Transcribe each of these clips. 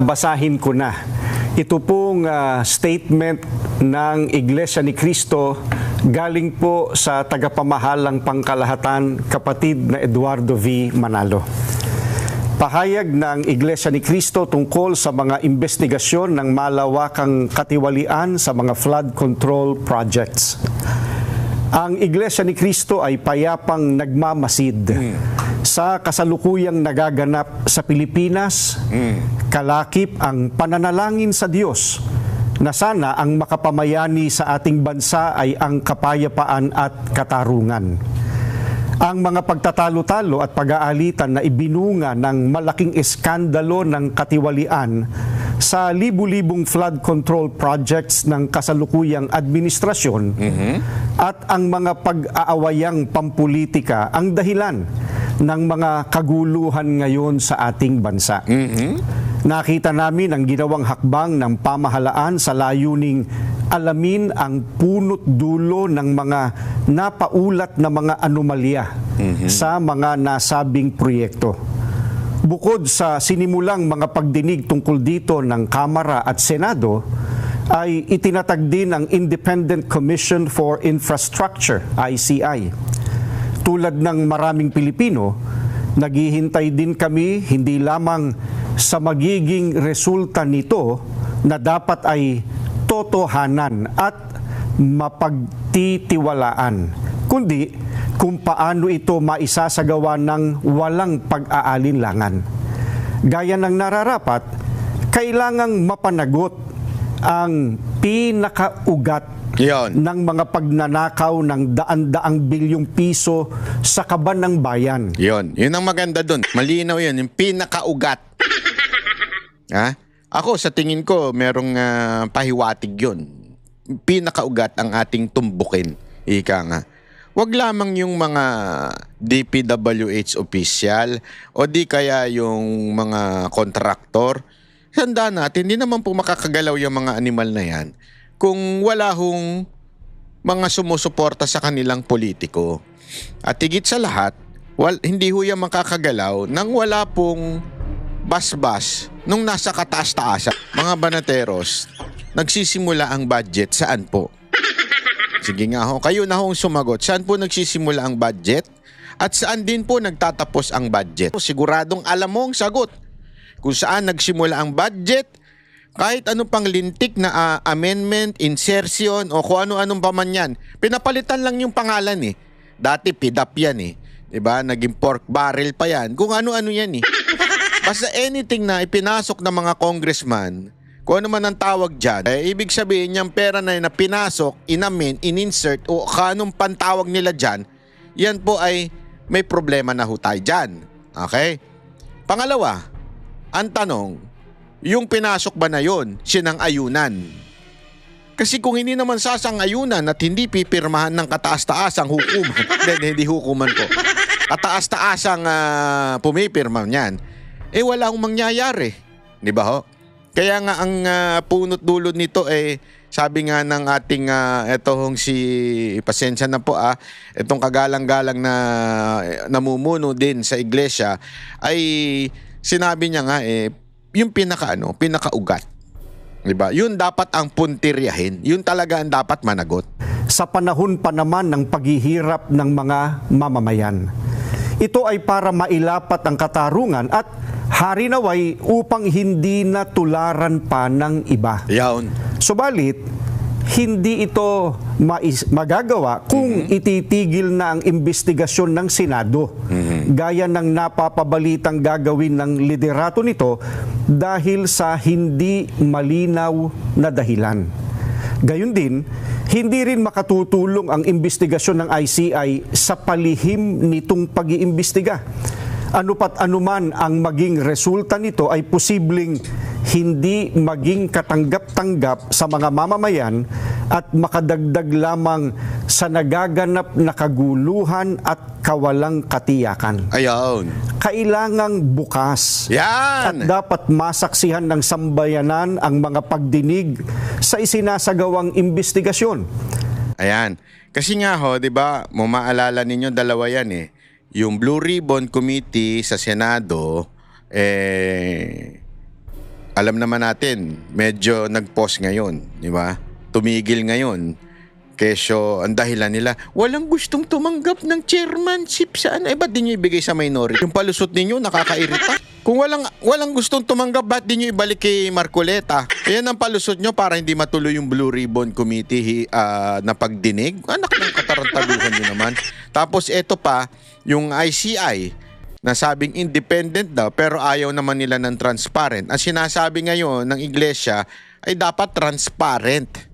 Basahin ko na. Ito pong ah, statement ng Iglesia ni Cristo galing po sa tagapamahalang pangkalahatan kapatid na Eduardo V. Manalo. Pahayag ng Iglesia ni Cristo tungkol sa mga investigasyon ng malawakang katiwalian sa mga flood control projects. Ang Iglesia ni Cristo ay payapang nagmamasid sa kasalukuyang nagaganap sa Pilipinas. Kalakip ang pananalangin sa Diyos na sana ang makapamayani sa ating bansa ay ang kapayapaan at katarungan. Ang mga pagtatalo-talo at pag-aalitan na ibinunga ng malaking eskandalo ng katiwalian sa libu-libong flood control projects ng kasalukuyang administrasyon at ang mga pag-aawayang pampolitika ang dahilan ng mga kaguluhan ngayon sa ating bansa. Nakita namin ang ginawang hakbang ng pamahalaan sa layuning alamin ang punot dulo ng mga napaulat na mga anomalya sa mga nasabing proyekto. Bukod sa sinimulang mga pagdinig tungkol dito ng Kamara at Senado, ay itinatag din ang Independent Commission for Infrastructure, ICI. Tulad ng maraming Pilipino, naghihintay din kami hindi lamang sa magiging resulta nito na dapat ay totohanan at mapagtitiwalaan, kundi kung paano ito maisasagawa ng walang pag-aalinlangan. Gaya ng nararapat, kailangang mapanagot ang pinakaugat Yon. ng mga pagnanakaw ng daan-daang bilyong piso sa kaban ng bayan. Yon. Yun ang maganda doon. Malinaw yun. Yung pinakaugat. ha? Ako, sa tingin ko, merong ah, pahiwatig yun. Pinakaugat ang ating tumbukin. Ika nga. Huwag lamang yung mga DPWH official o di kaya yung mga kontraktor. Handa natin, hindi naman po makakagalaw yung mga animal na yan kung wala hong mga sumusuporta sa kanilang politiko. At higit sa lahat, wal, hindi ho yan makakagalaw nang wala pong basbas nung nasa kataas-taasan. Mga banateros, nagsisimula ang budget saan po? Sige nga ho, kayo na hong sumagot. Saan po nagsisimula ang budget? At saan din po nagtatapos ang budget? Siguradong alam mo ang sagot. Kung saan nagsimula ang budget, kahit anong pang lintik na ah, amendment, insertion, o kung ano-anong pa man yan, pinapalitan lang yung pangalan eh. Dati pidap yan eh. 'Di ba? Naging pork barrel pa yan. Kung ano-ano yan eh. Basta anything na ipinasok ng mga congressman, kung ano man ang tawag dyan, eh, ibig sabihin yung pera na yun na pinasok, inamin, ininsert, o kanong pantawag nila dyan, yan po ay may problema na ho tayo dyan. Okay? Pangalawa, ang tanong, yung pinasok ba na yon sinang ayunan? Kasi kung hindi naman sasang-ayunan at hindi pipirmahan ng kataas-taasang hukuman, hindi, hindi hukuman po, kataas-taasang uh, pumipirma niyan, eh wala akong mangyayari. Di ba ho? Kaya nga ang ah, punot dulo nito eh sabi nga ng ating uh, etong si pasensya na po ah itong kagalang-galang na eh, namumuno din sa iglesia ay sinabi niya nga eh yung pinaka ano, pinakaugat. 'Di ba? Yun dapat ang puntiryahin. Yun talaga ang dapat managot. sa panahon pa naman ng paghihirap ng mga mamamayan. Ito ay para mailapat ang katarungan at hari naway upang hindi na tularan pa ng iba. Yaon. Subalit, hindi ito magagawa kung ititigil na ang investigasyon ng Senado. Gaya ng napapabalitang gagawin ng liderato nito dahil sa hindi malinaw na dahilan. Gayun din, hindi rin makatutulong ang investigasyon ng ICI sa palihim nitong pag-iimbestiga. Ano pat anuman ang maging resulta nito ay posibleng hindi maging katanggap-tanggap sa mga mamamayan at makadagdag lamang sa nagaganap na kaguluhan at kawalang katiyakan. Ayaon. Kailangang bukas at Yan. dapat masaksihan ng sambayanan ang mga pagdinig sa isinasagawang investigasyon. Ayan. Kasi nga ho, 'di ba? Mumaalala ninyo dalawa 'yan eh. Yung Blue Ribbon Committee sa Senado eh alam naman natin, medyo nag-pause ngayon, di ba? Tumigil ngayon. Kesyo, ang dahilan nila, walang gustong tumanggap ng chairmanship sa ano. Eh, ba't di nyo ibigay sa minority? Yung palusot ninyo, nakakairita. Kung walang, walang gustong tumanggap, ba't di nyo ibalik kay Marcoleta? Yan ang palusot nyo para hindi matuloy yung Blue Ribbon Committee ah, na pagdinig. Anak ng katarantaduhan nyo naman. Tapos eto pa, yung ICI, na sabing independent daw pero ayaw naman nila ng transparent. Ang sinasabi ngayon ng iglesia ay dapat transparent.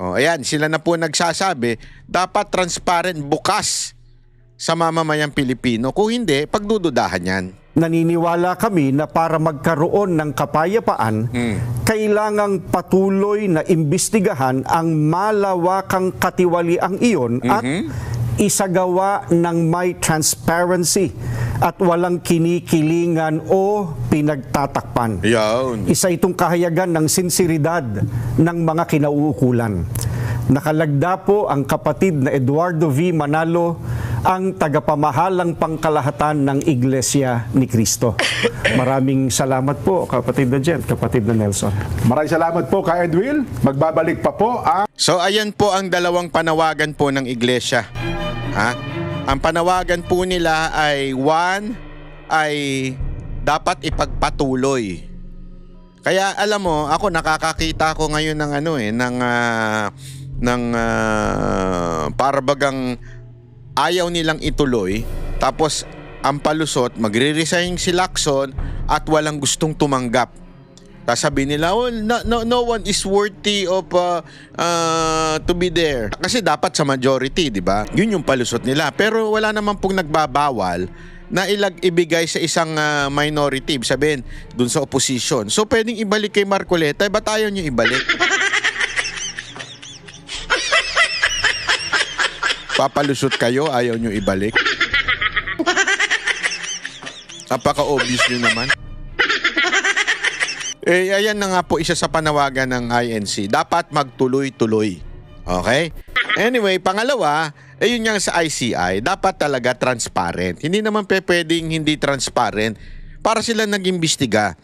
O, ayan, sila na po nagsasabi, dapat transparent, bukas sa mamamayang Pilipino. Kung hindi, pagdududahan yan. Naniniwala kami na para magkaroon ng kapayapaan, kailangang patuloy na imbestigahan ang malawakang katiwaliang iyon at isagawa ng may transparency at walang kinikilingan o pinagtatakpan. Yan. Isa itong kahayagan ng sinseridad ng mga kinauukulan. Nakalagda po ang kapatid na Eduardo V. Manalo ang tagapamahalang pangkalahatan ng Iglesia ni Cristo. Maraming salamat po, kapatid na Jen, kapatid na Nelson. Maraming salamat po kay Edwil. Magbabalik pa po ang So ayan po ang dalawang panawagan po ng iglesia. Ha? Ang panawagan po nila ay one ay dapat ipagpatuloy. Kaya alam mo, ako nakakakita ko ngayon ng ano eh ng ah, ng ah, para bagang ayaw nilang ituloy tapos ang palusot magre-resign si Lacson at walang gustong tumanggap. Sasabihin nila, oh, no, no, no one is worthy of uh, uh, to be there. Kasi dapat sa majority, di ba? Yun yung palusot nila. Pero wala naman pong nagbabawal na ilag ibigay sa isang uh, minority, sabihin, dun sa opposition. So, pwedeng ibalik kay Marcoleta, ba't ayaw nyo ibalik? Papalusot kayo, ayaw nyo ibalik? Napaka-obvious nyo naman. Eh, ayan na nga po isa sa panawagan ng INC. Dapat magtuloy-tuloy. Okay? Anyway, pangalawa, eh yun yung sa ICI, dapat talaga transparent. Hindi naman pe pwedeng hindi transparent para sila nag-imbestiga.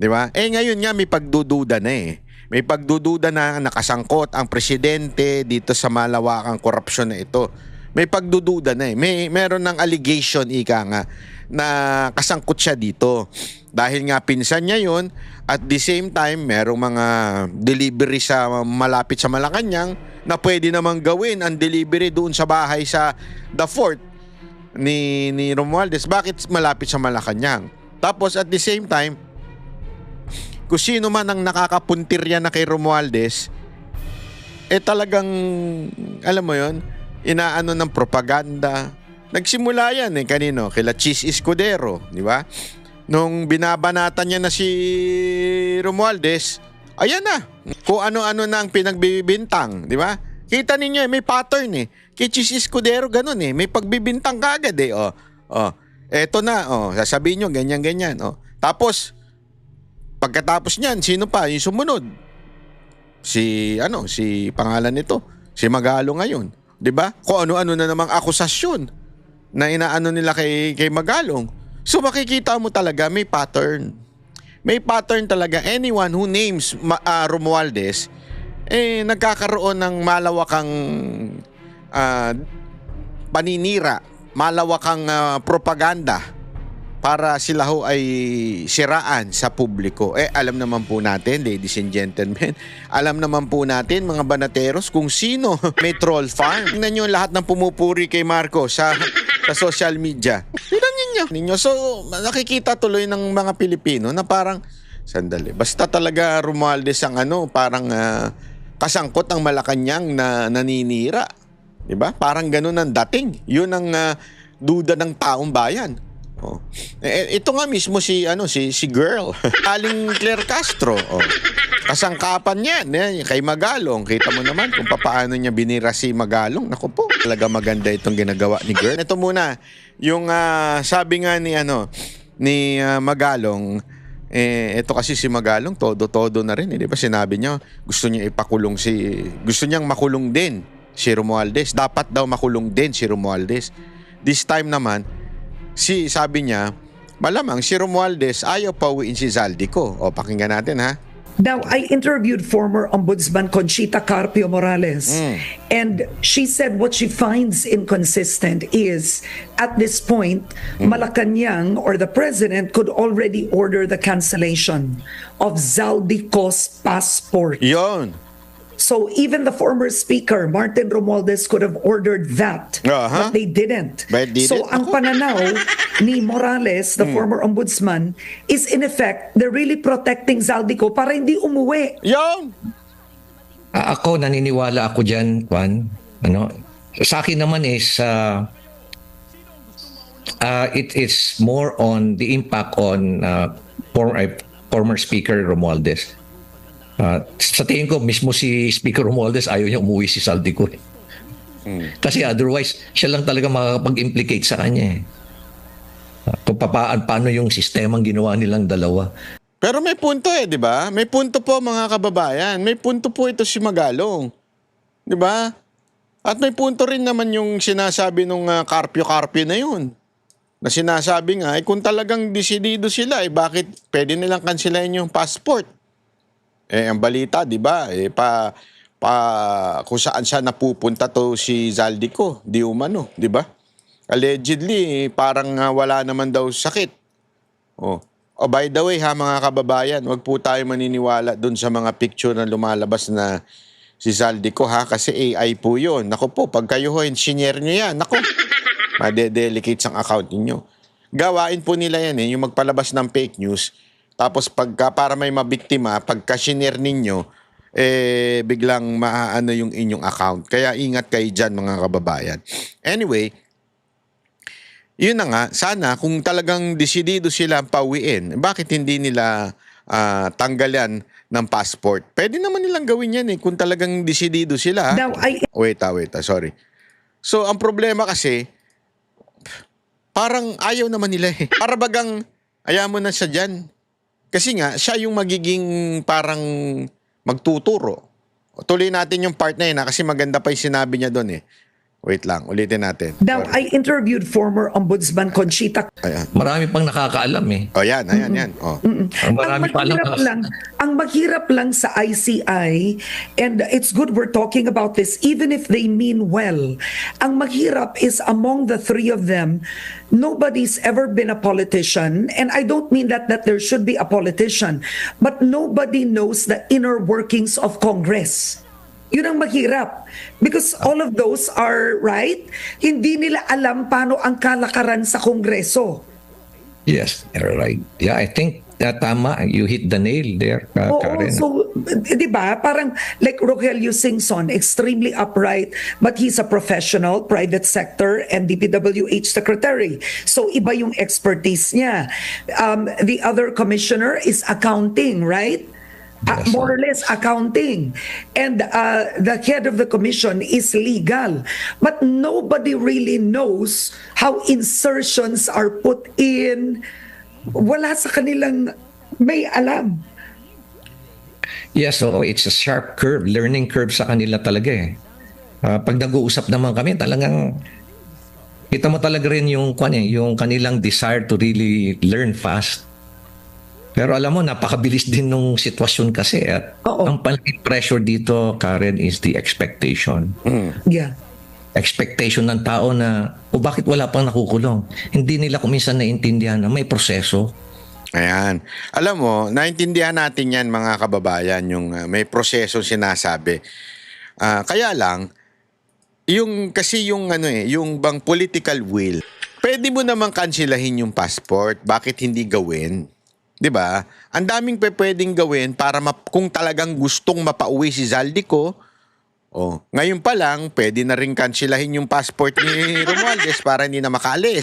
Di ba? Eh ngayon nga may pagdududa na eh. May pagdududa na nakasangkot ang presidente dito sa malawakang korupsyon na ito. May pagdududa na eh. May meron ng allegation ika nga na kasangkot siya dito. Dahil nga pinsan niya yun at the same time merong mga delivery sa malapit sa Malacanang na pwede namang gawin ang delivery doon sa bahay sa The Fort ni ni Romualdez. Bakit malapit sa Malacanang? Tapos at the same time kung sino man ang nakakapuntirya na kay Romualdez, eh talagang, alam mo yon inaano ng propaganda. Nagsimula yan eh, kanino? Kila Cheese Escudero, di ba? Nung binabanatan niya na si Romualdez, ayan na. Kung ano-ano na ang pinagbibintang, di ba? Kita ninyo eh, may pattern eh. Kay Cheese Escudero ganun eh, may pagbibintang kagad eh. Oh, oh. Eto na, oh, sasabihin nyo, ganyan-ganyan. Oh. Tapos, Pagkatapos niyan, sino pa? Yung sumunod. Si, ano, si pangalan nito. Si Magalo ngayon. 'Di ba? Kung ano-ano na namang akusasyon na inaano nila kay, kay Magalong. So makikita mo talaga may pattern. May pattern talaga. Anyone who names ah, Romualdez, eh, nagkakaroon ng malawakang ah, paninira, malawakang ah, propaganda para sila ho ay siraan sa publiko. Eh, alam naman po natin, ladies and gentlemen, alam naman po natin, mga banateros, kung sino may troll farm. Tingnan nyo lahat ng pumupuri kay Marco sa, sa social media. Tingnan ninyo. So, nakikita tuloy ng mga Pilipino na parang, sandali, basta talaga Romualdez ang ano, parang ah, kasangkot ang Malacanang na naninira. ba? Parang ganun ang dating. 'Yun ang ah, duda ng taong bayan. Oh. Eh, ito nga mismo si ano si si girl. Aling Claire Castro. Oh. Kasangkapan niya eh, kay Magalong. Kita mo naman kung paano niya binira si Magalong. Naku po, talaga maganda itong ginagawa ni girl. Ito muna, yung ah, sabi nga ni ano ni ah, Magalong eh ito kasi si Magalong todo-todo na rin, eh, 'di ba? Sinabi niya gusto niya ipakulong si gusto niyang makulong din si Romualdez. Dapat daw makulong din si Romualdez. This time naman si sabi niya malamang si Romualdez ayaw pauwiin si Zaldico. O, pakinggan natin ha. Now, I interviewed former Ombudsman Conchita Carpio Morales, and she said what she finds inconsistent is at this point, Malacanang or the president could already order the cancellation of Zaldico's passport. Yon. So even the former speaker, Martin Romualdez, could have ordered that, Uh-huh. but they didn't. But didn't? So ang pananaw ni Morales, the former ombudsman, is in effect, they're really protecting Zaldico para hindi umuwi. Yon. Ah, Ako, naniniwala ako dyan, Juan. Ano? Sa akin naman is, uh, uh, it is more on the impact on uh, for, uh, former Speaker Romualdez. Uh, sa tingin ko, mismo si Speaker Romualdez ayaw niya umuwi si Saldico. Eh. Kasi otherwise, siya lang talaga makakapag-implicate sa kanya. Eh. Uh, kung papaan, paano yung sistemang ginawa nilang dalawa. Pero may punto eh, di ba? May punto po mga kababayan. May punto po ito si Magalong. Di ba? At may punto rin naman yung sinasabi nung uh, Carpio-Carpio na yun. Na sinasabi nga, eh, kung talagang desidido sila, eh, bakit pwede nilang kansilahin yung passport? Eh, ang balita, di ba? Eh, pa, pa, kung saan siya napupunta to si Zaldico, di umano, di ba? Allegedly, parang ah, wala naman daw sakit. Oh. Oh, by the way ha mga kababayan, wag po tayo maniniwala dun sa mga picture na lumalabas na si Zaldico ha kasi AI po 'yon. Nako po, pag kayo ho engineer nyo yan, nako. Made-delicate ang account niyo. Gawain po nila yan eh, yung magpalabas ng fake news. Tapos pagka para may mabiktima, pagka shinare ninyo, eh biglang maaano yung inyong account. Kaya ingat kayo dyan mga kababayan. Anyway, yun na nga, sana kung talagang desidido sila pauwiin, bakit hindi nila ah, tanggalan ng passport? Pwede naman nilang gawin yan eh, kung talagang desidido sila. Now, I Wait ah, wait ah, sorry. So, ang problema kasi, parang ayaw naman nila eh. Para bagang, ayaw mo na siya dyan. Kasi nga, siya yung magiging parang magtuturo. Tuloy natin yung part na yun ha, kasi maganda pa yung sinabi niya doon eh. Wait lang, ulitin natin. now. I interviewed former Ombudsman Conchita Ayan. Marami pang nakakaalam eh. Oh, yan, ayan, yan. Oh. Marami ang pa alam. lang, ang maghirap lang sa ICI, and it's good we're talking about this, even if they mean well. Ang maghirap is among the three of them, nobody's ever been a politician, and I don't mean that that there should be a politician, but nobody knows the inner workings of Congress. Yun ang maghirap. Because all of those are, right? Hindi nila alam paano ang kalakaran sa Kongreso. Yes, you're right. Yeah, I think uh, tama. You hit the nail there, uh, Oo, Karen. so, di ba, parang like Rogelio Singson, extremely upright, but he's a professional, private sector, and DPWH secretary. So, iba yung expertise niya. Um, the other commissioner is accounting, right? Uh, Yes. more or less accounting. And uh, the head of the commission is legal. But nobody really knows how insertions are put in. Wala sa kanilang may alam. Yeah, so it's a sharp curve, learning curve sa kanila talaga eh. Ah, pag nag-uusap naman kami, talagang kita mo talaga rin yung kwan eh, yung kanilang desire to really learn fast. Pero alam mo, napakabilis din nung sitwasyon kasi at Oo. ang malaking pressure dito, Karen, is the expectation. Yeah. Expectation ng tao na, o bakit wala pang nakukulong? Hindi nila kuminsan naintindihan na may proseso. Ayan. Alam mo, naintindihan natin yan mga kababayan, yung uh, may proseso sinasabi. Ah, kaya lang, yung kasi yung ano eh, yung bang political will, pwede mo namang kansilahin yung passport, bakit hindi gawin? 'Di ba? Ang daming pe pwedeng gawin para map- kung talagang gustong mapauwi si Zaldico, oh, ngayon pa lang pwede na rin kansilahin yung passport ni Romualdez para hindi na makaalis.